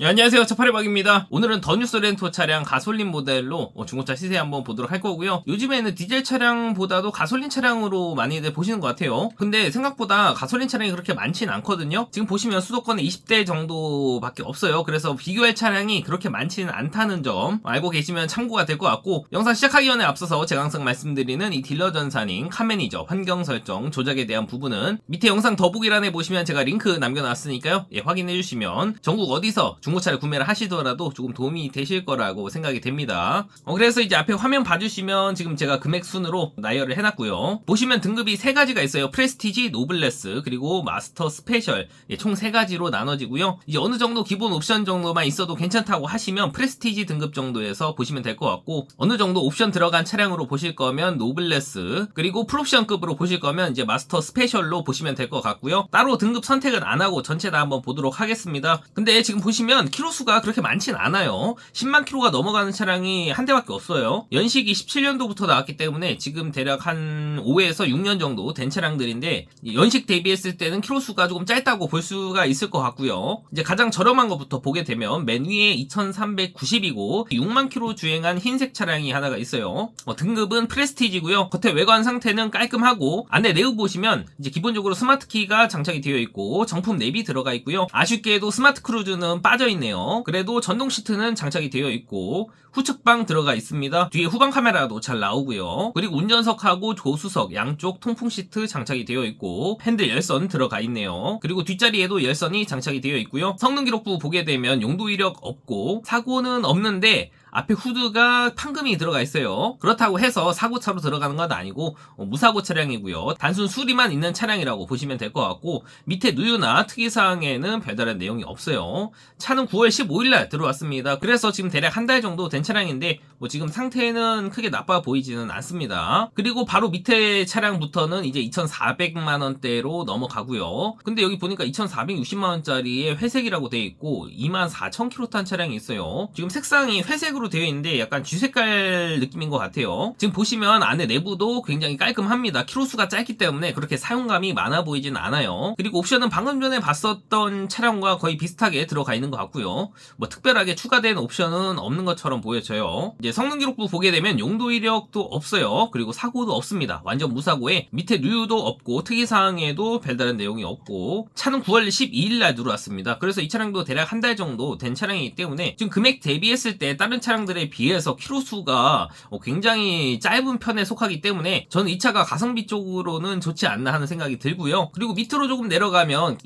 예, 안녕하세요. 차파리박입니다. 오늘은 더 뉴스 렌토 차량 가솔린 모델로 어, 중고차 시세 한번 보도록 할 거고요. 요즘에는 디젤 차량보다도 가솔린 차량으로 많이들 보시는 것 같아요. 근데 생각보다 가솔린 차량이 그렇게 많지는 않거든요. 지금 보시면 수도권에 20대 정도밖에 없어요. 그래서 비교할 차량이 그렇게 많지는 않다는 점 알고 계시면 참고가 될 것 같고 영상 시작하기 전에 앞서서 제가 항상 말씀드리는 이 딜러 전산인 카매니저 환경 설정 조작에 대한 부분은 밑에 영상 더보기란에 보시면 제가 링크 남겨놨으니까요. 예, 확인해 주시면 전국 어디서 중고차를 구매를 하시더라도 조금 도움이 되실 거라고 생각이 됩니다. 어, 그래서 이제 앞에 화면 봐주시면 지금 제가 금액 순으로 나열을 해놨고요. 보시면 등급이 세 가지가 있어요. 프레스티지, 노블레스, 그리고 마스터 스페셜 예, 총세 가지로 나눠지고요. 이제 어느 정도 기본 옵션 정도만 있어도 괜찮다고 하시면 프레스티지 등급 정도에서 보시면 될 것 같고 어느 정도 옵션 들어간 차량으로 보실 거면 노블레스 그리고 풀옵션급으로 보실 거면 이제 마스터 스페셜로 보시면 될 것 같고요. 따로 등급 선택은 안 하고 전체 다 한번 보도록 하겠습니다. 근데 지금 보시면 키로 수가 그렇게 많진 않아요. 10만 킬로가 넘어가는 차량이 한 대밖에 없어요. 연식이 17년도부터 나왔기 때문에 지금 대략 한 5에서 6년 정도 된 차량들인데 연식 대비했을 때는 키로 수가 조금 짧다고 볼 수가 있을 것 같고요. 이제 가장 저렴한 것부터 보게 되면 맨 위에 2,390이고 6만 킬로 주행한 흰색 차량이 하나가 있어요. 어, 등급은 프레스티지고요. 겉에 외관 상태는 깔끔하고 안에 내부 보시면 이제 기본적으로 스마트 키가 장착이 되어 있고 정품 랩이 들어가 있고요. 아쉽게도 스마트 크루즈는 빠져 있네요. 그래도 전동 시트는 장착이 되어 있고 후측방 들어가 있습니다. 뒤에 후방 카메라도 잘 나오고요. 그리고 운전석하고 조수석 양쪽 통풍 시트 장착이 되어 있고 핸들 열선 들어가 있네요. 그리고 뒷자리에도 열선이 장착이 되어 있고요. 성능 기록부 보게 되면 용도 이력 없고 사고는 없는데 앞에 후드가 판금이 들어가 있어요. 그렇다고 해서 사고차로 들어가는 건 아니고 어, 무사고 차량이고요. 단순 수리만 있는 차량이라고 보시면 될 것 같고 밑에 누유나 특이사항에는 별다른 내용이 없어요. 차는 9월 15일 날 들어왔습니다. 그래서 지금 대략 한 달 정도 된 차량인데 뭐 지금 상태는 크게 나빠 보이지는 않습니다. 그리고 바로 밑에 차량부터는 이제 2,400만 원대로 넘어가고요. 근데 여기 보니까 2,460만 원짜리에 회색이라고 돼 있고 24,000km 탄 차량이 있어요. 지금 색상이 회색으로 되어 있는데 약간 쥐색깔 느낌인 것 같아요. 지금 보시면 안에 내부도 굉장히 깔끔합니다. 키로수가 짧기 때문에 그렇게 사용감이 많아 보이진 않아요. 그리고 옵션은 방금 전에 봤었던 차량과 거의 비슷하게 들어가 있는 것 같고요. 뭐 특별하게 추가된 옵션은 없는 것처럼 보여 져요. 이제 성능 기록부 보게 되면 용도 이력도 없어요. 그리고 사고도 없습니다. 완전 무사고에 밑에 누유도 없고 특이사항에도 별다른 내용이 없고 차는 9월 12일 날 들어왔습니다. 그래서 이 차량도 대략 한 달 정도 된 차량이기 때문에 지금 금액 대비했을 때 다른 차량들에 비해서 키로수가 어, 굉장히 짧은 편에 속하기 때문에 저는 이 차가 가성비 쪽으로는 좋지 않나 하는 생각이 들고요. 그리고 밑으로 조금 내려가면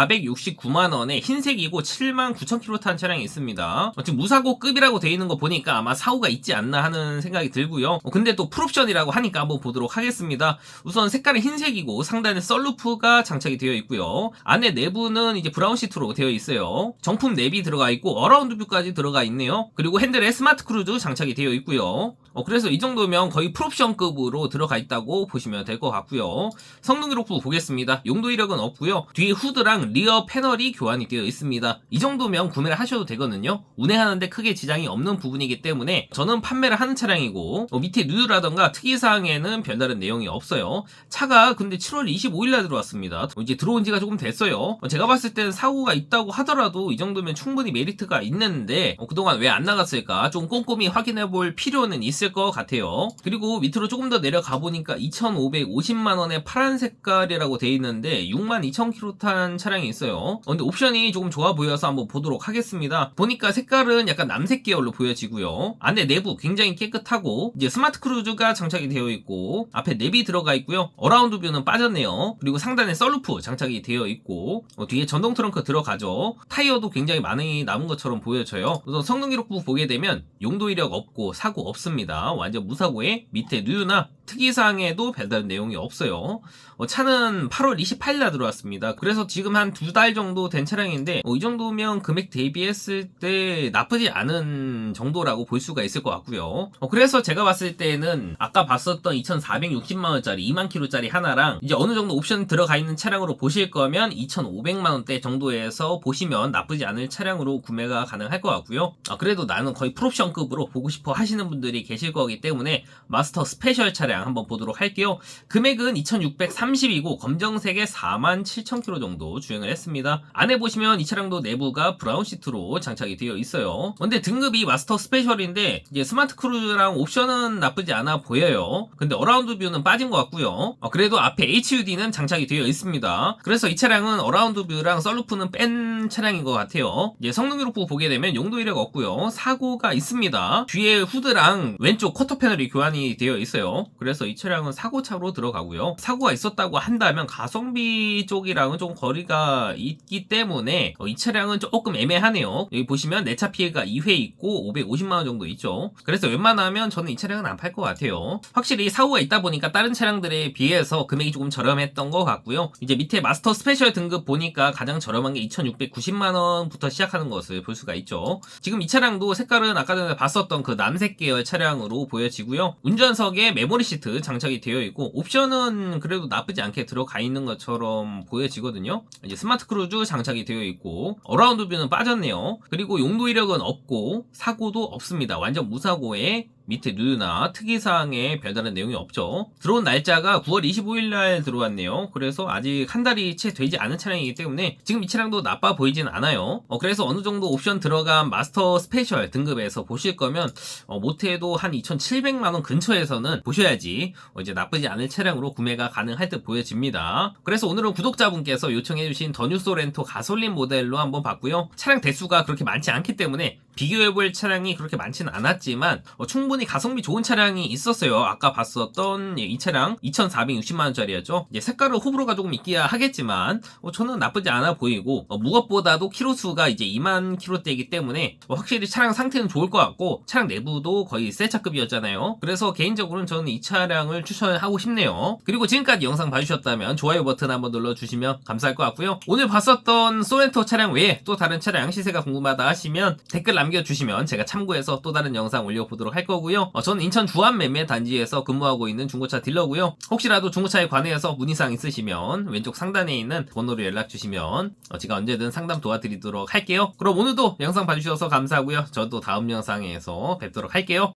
2,469만 원에 흰색이고 7만 9천 킬로 탄 차량이 있습니다. 어, 지금 무사고급이라고 되어 있는 거 보니까 아마 사고가 있지 않나 하는 생각이 들고요. 어, 근데 또 풀옵션이라고 하니까 한번 보도록 하겠습니다. 우선 색깔은 흰색이고 상단에 썰루프가 장착이 되어 있고요. 안에 내부는 이제 브라운 시트로 되어 있어요. 정품 랩이 들어가 있고 어라운드 뷰까지 들어가 있네요. 그리고 핸들에 스마트 크루즈 장착이 되어 있고요. 어, 그래서 이 정도면 거의 풀옵션급으로 들어가 있다고 보시면 될 것 같고요. 성능 기록부 보겠습니다. 용도 이력은 없고요. 뒤에 후드랑 리어 패널이 교환이 되어 있습니다. 이 정도면 구매를 하셔도 되거든요. 운행하는데 크게 지장이 없는 부분이기 때문에 저는 판매를 하는 차량이고 어, 밑에 누유라던가 특이사항에는 별다른 내용이 없어요. 차가 근데 7월 25일날 들어왔습니다. 어, 이제 들어온 지가 조금 됐어요. 어, 제가 봤을 때는 사고가 있다고 하더라도 이 정도면 충분히 메리트가 있는데 어, 그동안 왜 안 나갔을까 좀 꼼꼼히 확인해 볼 필요는 있을 것 같아요. 그리고 밑으로 조금 더 내려가 보니까 2,550만 원의 파란 색깔이라고 돼 있는데 6만 2천 킬로 탄 차량이 있어요. 어, 근데 옵션이 조금 좋아 보여서 한번 보도록 하겠습니다. 보니까 색깔은 약간 남색 계열로 보여지고요. 안에 내부 굉장히 깨끗하고 이제 스마트 크루즈가 장착이 되어 있고 앞에 냅이 들어가 있고요. 어라운드 뷰는 빠졌네요. 그리고 상단에 썰루프 장착이 되어 있고 어, 뒤에 전동 트렁크 들어가죠. 타이어도 굉장히 많이 남은 것처럼 보여져요. 그래서 성능 기록부 보게 되면 용도 이력 없고 사고 없습니다. 완전 무사고에 밑에 누유나 특이사항에도 별다른 내용이 없어요. 어, 차는 8월 28일 날 들어왔습니다. 그래서 지금 한 두 달 정도 된 차량인데 어, 이 정도면 금액 대비했을 때 나쁘지 않은 정도라고 볼 수가 있을 것 같고요. 어, 그래서 제가 봤을 때는 아까 봤었던 2,460만 원짜리 2만 킬로짜리 하나랑 이제 어느 정도 옵션 들어가 있는 차량으로 보실 거면 2,500만 원대 정도에서 보시면 나쁘지 않을 차량으로 구매가 가능할 것 같고요. 아, 그래도 나는 거의 풀옵션급으로 보고 싶어 하시는 분들이 계실 거기 때문에 마스터 스페셜 차량 차량 한번 보도록 할게요. 금액은 2630이고 검정색에 47,000km 정도 주행을 했습니다. 안에 보시면 이 차량도 내부가 브라운 시트로 장착이 되어 있어요. 근데 등급이 마스터 스페셜인데 이제 스마트 크루즈랑 옵션은 나쁘지 않아 보여요. 근데 어라운드 뷰는 빠진 것 같고요. 어, 그래도 앞에 HUD는 장착이 되어 있습니다. 그래서 이 차량은 어라운드 뷰랑 썰루프는 뺀 차량인 것 같아요. 이제 성능 기록부 보게 되면 용도 이력 없고요. 사고가 있습니다. 뒤에 후드랑 왼쪽 쿼터 패널이 교환이 되어 있어요. 그래서 이 차량은 사고차로 들어가고요. 사고가 있었다고 한다면 가성비 쪽이랑은 좀 거리가 있기 때문에 어, 이 차량은 조금 애매하네요. 여기 보시면 내 차 피해가 2회 있고 550만원 정도 있죠. 그래서 웬만하면 저는 이 차량은 안 팔 것 같아요. 확실히 사고가 있다 보니까 다른 차량들에 비해서 금액이 조금 저렴했던 것 같고요. 이제 밑에 마스터 스페셜 등급 보니까 가장 저렴한 게 2690만원부터 시작하는 것을 볼 수가 있죠. 지금 이 차량도 색깔은 아까 전에 봤었던 그 남색 계열 차량으로 보여지고요. 운전석에 메모리 시트 장착이 되어 있고 옵션은 그래도 나쁘지 않게 들어가 있는 것처럼 보여지거든요. 이제 스마트 크루즈 장착이 되어 있고 어라운드 뷰는 빠졌네요. 그리고 용도 이력은 없고 사고도 없습니다. 완전 무사고에 밑에 누유나 특이사항에 별다른 내용이 없죠. 들어온 날짜가 9월 25일 날 들어왔네요. 그래서 아직 한 달이 채 되지 않은 차량이기 때문에 지금 이 차량도 나빠 보이진 않아요. 어, 그래서 어느 정도 옵션 들어간 마스터 스페셜 등급에서 보실 거면 어, 못해도 한 2,700만 원 근처에서는 보셔야지 어, 이제 나쁘지 않을 차량으로 구매가 가능할 듯 보여집니다. 그래서 오늘은 구독자분께서 요청해주신 더뉴 소 렌토 가솔린 모델로 한번 봤고요. 차량 대수가 그렇게 많지 않기 때문에 비교해볼 차량이 그렇게 많지는 않았지만 어, 충분히 가성비 좋은 차량이 있었어요. 아까 봤었던 예, 이 차량 2,460만원짜리였죠. 이제 색깔은 호불호가 조금 있기야 하겠지만 어, 저는 나쁘지 않아 보이고 어, 무엇보다도 키로수가 이제 2만 키로대이기 때문에 어, 확실히 차량 상태는 좋을 것 같고 차량 내부도 거의 새 차급이었잖아요. 그래서 개인적으로는 저는 이 차량을 추천하고 싶네요. 그리고 지금까지 영상 봐주셨다면 좋아요 버튼 한번 눌러주시면 감사할 것 같고요. 오늘 봤었던 소렌토 차량 외에 또 다른 차량 시세가 궁금하다 하시면 댓글 남겨주시면 제가 참고해서 또 다른 영상 올려보도록 할 거고요. 어, 저는 인천 주안 매매 단지에서 근무하고 있는 중고차 딜러고요. 혹시라도 중고차에 관해서 문의사항 있으시면 왼쪽 상단에 있는 번호로 연락 주시면 어, 제가 언제든 상담 도와드리도록 할게요. 그럼 오늘도 영상 봐주셔서 감사하고요. 저도 다음 영상에서 뵙도록 할게요.